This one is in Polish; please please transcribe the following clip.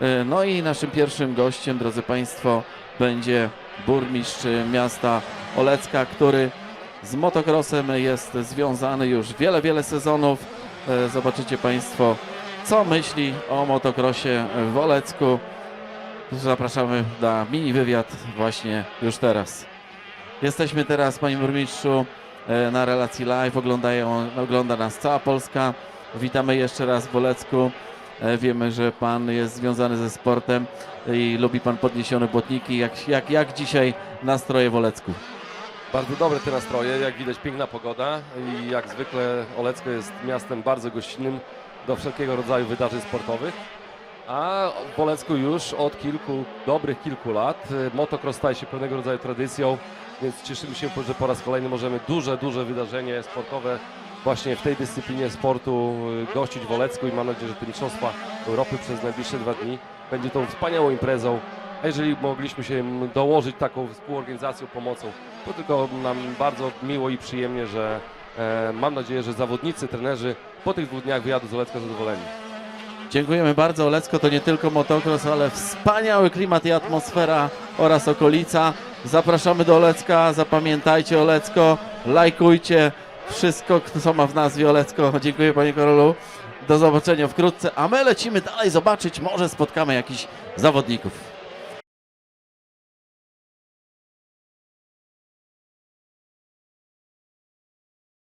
E, No i naszym pierwszym gościem, drodzy Państwo, będzie burmistrz miasta Olecka, który z motocrossem jest związany już wiele, wiele sezonów. E, Zobaczycie Państwo, co myśli o motocrossie w Olecku. Zapraszamy na mini wywiad właśnie już teraz. Jesteśmy teraz, panie burmistrzu, e, na relacji live. Oglądają, ogląda nas cała Polska. Witamy jeszcze raz w Olecku. E, Wiemy, że pan jest związany ze sportem i lubi pan podniesione błotniki. Jak, jak, jak dzisiaj nastroje w Olecku? Bardzo dobre te nastroje, jak widać piękna pogoda i jak zwykle Olecko jest miastem bardzo gościnnym do wszelkiego rodzaju wydarzeń sportowych. A w Olecku już od kilku, dobrych kilku lat y, motocross staje się pewnego rodzaju tradycją, więc cieszymy się, że po raz kolejny możemy duże, duże wydarzenie sportowe właśnie w tej dyscyplinie sportu y, gościć w Olecku i mam nadzieję, że te Mistrzostwa Europy przez najbliższe dwa dni będzie tą wspaniałą imprezą. A jeżeli mogliśmy się m, dołożyć taką współorganizacją, pomocą, to tylko nam bardzo miło i przyjemnie, że e, mam nadzieję, że zawodnicy, trenerzy po tych dwóch dniach wyjadu z Olecka zadowoleni. Dziękujemy bardzo. Olecko to nie tylko motocross, ale wspaniały klimat i atmosfera oraz okolica. Zapraszamy do Olecka. Zapamiętajcie Olecko, lajkujcie wszystko, co ma w nazwie Olecko. Dziękuję panie Karolu. Do zobaczenia wkrótce, a my lecimy dalej zobaczyć, może spotkamy jakichś zawodników.